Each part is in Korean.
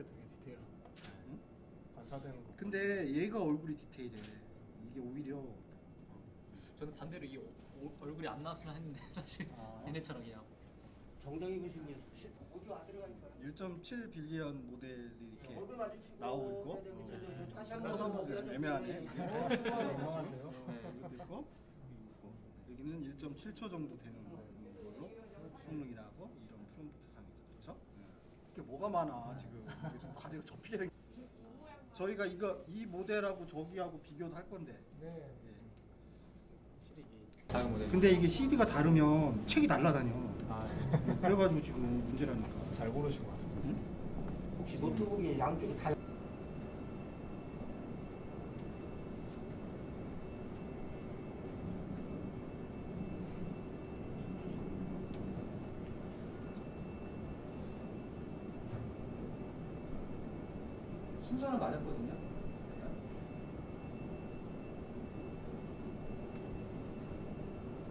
얼굴이 되게 디테일하고. 반사되는 거. 근데 얘가 얼굴이 디테일해. 이게 오히려. 저는 반대로 이 오- 오- 얼굴이 안 나왔으면 했는데 사실. 아. 얘네처럼 그냥 정정이 보시면 오디오 안 들어가니까 1.7 빌리언 모델이 이렇게 얼굴 마주치고 나오고 있고 어, 다시 한번 쳐다보기 좀 애매하네. 어, 유명한데요? 어, 이것도 있고. 여기는 1.7초 정도 되는 걸로. 수능이 나고 이런 프롬프트 게 뭐가 많아 지금 이게 좀 과제가 접히게 생. 저희가 이거 이 모델하고 저기하고 비교도 할 건데. 네. 예. 작은 모델. 근데 이게 CD가 다르면 책이 날라다녀. 아, 그래가지고 지금 문제라니까. 잘 고르신 것. 응? 혹시 노트북이 양쪽이 다 순서는 맞았거든요.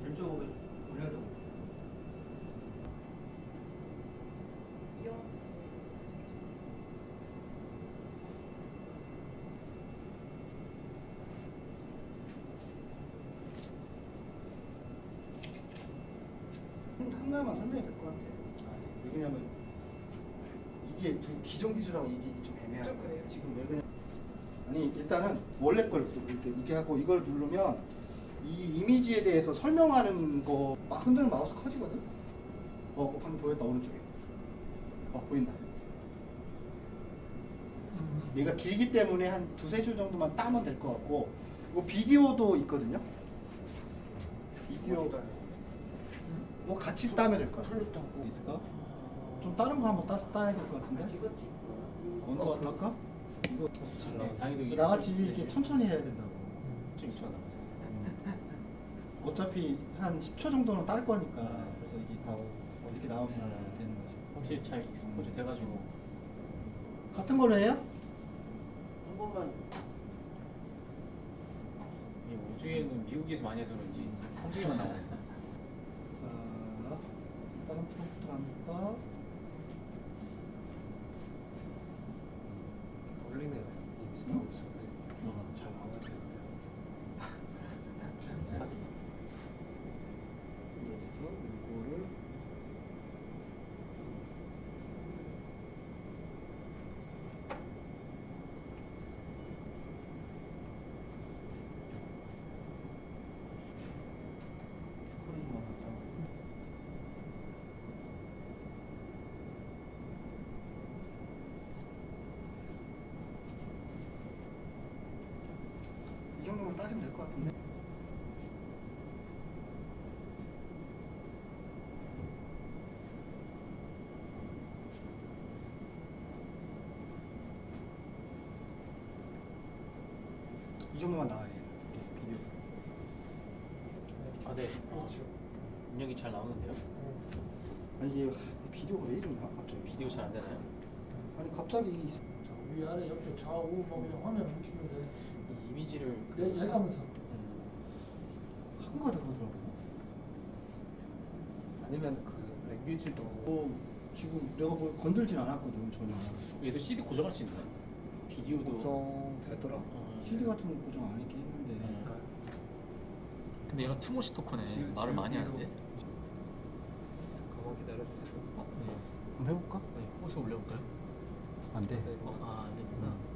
왼쪽으로 올려도 하나만 설명이 될 것 같아. 왜냐면 이게 두 기존 기술하고 이게 좀 애매한 거야. 지금 왜 그냥 아니 일단은 원래 걸 이렇게 이렇게 하고 이걸 누르면 이 이미지에 대해서 설명하는 거 막 흔들면 마우스 커지거든. 어, 어, 방금 보였다 오른쪽에. 어 보인다. 얘가 길기 때문에 한 두세 줄 정도만 따면 될 것 같고 이거 비디오도 있거든요. 비디오 뭐 같이 따면 될 것 같아. 풀렸다고. 있을까? 좀 다른 거 한번 따, 따야 될 것 같은데? 언더 어떨까? 이거 네, 나같이 좀- 이렇게 네. 천천히 해야 된다고. 좀 미쳐 나. 어차피 한 10초 정도는 딸 거니까 그래서 이게 다 이렇게 나오면 되는 거지. 확실히 잘 익스포즈 돼가지고 같은 걸로 해요? 한 번만 이 우주에는 미국에서 많이 해서 그런지 성질만 나오네. 자, 다른 프롬프트 합니까? 걸리네요. 이미지 나오기 전에. 어, 잘 나와야 되는데. 여기서 이거를 그러지만 말이야. 이 정도만 따시면 될 것 같은데. 이 정도만 나와야 돼. 아 네. 그렇죠. 인형이 잘 나오는데요? 아니 이게 비디오가 왜 이러냐 갑자기. 비디오 잘 안 되나요? 아니 갑자기 자, 위아래 옆쪽 좌우 뭐 그냥 화면 움직이면서 이 이미지를 그- 내 해가면서 음, 한가다 그러더라고. 아니면 그 랭귀지도 뭐 지금 내가 뭘 건들진 않았거든 전혀. 얘도 CD 고정할 수 있나요? 비디오도 고정되더라. 어, CD 같은 거 고정 안 했긴 했는데. 네. 근데 얘가 투모시 토커네. 지- 말을 많이 지우기로. 하는데. 가만 기다려주세요. 어, 네. 한번 해볼까? 네. 호수 올려볼까요? 안 돼. 어, 아, 안 됩니다. 음.